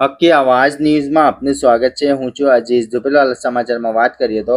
હક્કી આવાજ ન્યૂઝમાં આપનું સ્વાગત છે. હું છું અજીઝ દુબેલાલ સમાચારમાં વાત કરીએ તો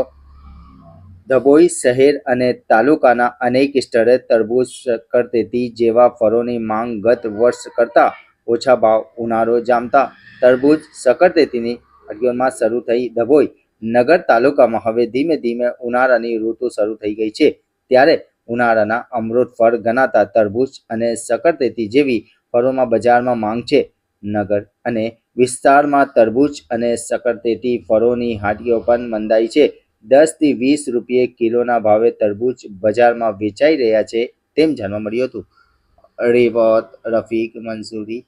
ધભોઈ શહેર અને તાલુકાના અનેક સ્થળે તરબૂચ શક્કરટેટી જેવા ફળોની માંગ ગત વર્ષ કરતાં ઓછા ભાવ ઉનાળો જામતા તરબૂચ શક્કરટેટીની અગિયારમાં શરૂ થઈ ધભોઈ નગર તાલુકામાં હવે ધીમે ધીમે ઉનાળાની ઋતુ શરૂ થઈ ગઈ છે. ત્યારે ઉનાળાના અમૃત ફળ ગણાતા તરબૂચ અને શક્કરટેટી જેવી ફળોમાં બજારમાં માંગ છે. નગર અને વિસ્તારમાં તરબૂચ અને શક્કરટેટી ફળોની હાટીઓ પણ મંદાઈ છે. દસથી વીસ રૂપિયે કિલોના ભાવે તરબૂચ બજારમાં વેચાઈ રહ્યા છે તેમ જાણવા મળ્યું હતું. રેવત રફીક મંસૂરી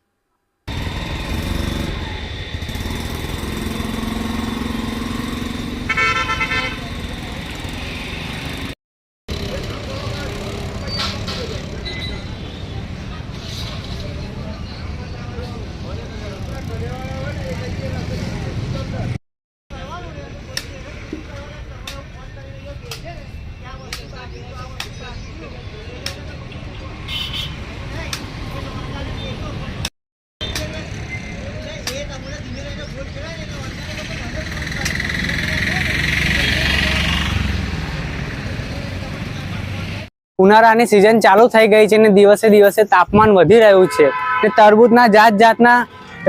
ઉનાળાની સિઝન ચાલુ થઈ ગઈ છે અને દિવસે દિવસે તાપમાન વધી રહ્યું છે. ને તરબૂચના જાત જાતના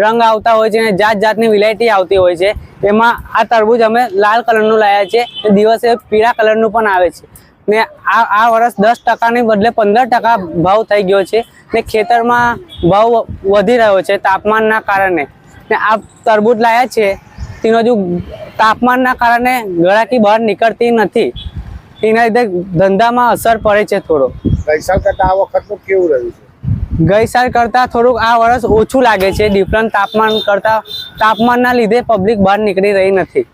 રંગ આવતા હોય છે અને જાત જાતની વિલાયટી આવતી હોય છે. એમાં આ તરબૂચ અમે લાલ કલરનું લાવ્યા છે ને દિવસે પીળા કલરનું પણ આવે છે. ને આ આ વર્ષ દસ ટકાને બદલે પંદર ટકા ભાવ થઈ ગયો છે. ને ખેતરમાં ભાવ વધી રહ્યો છે તાપમાનના કારણે. ને આ તરબૂચ લાવ્યા છે તેનો જો તાપમાનના કારણે ગળાકી બહાર નીકળતી નથી. એના લીધે ધંધામાં અસર પડે છે થોડો. ગઈ સાલ કરતા આ વખતનું કેવું રહ્યું છે? ગઈ સાલ કરતાં થોડુંક આ વર્ષ ઓછું લાગે છે. ડિફરન્ટ તાપમાન કરતાં તાપમાનના લીધે પબ્લિક બહાર નીકળી રહી નથી.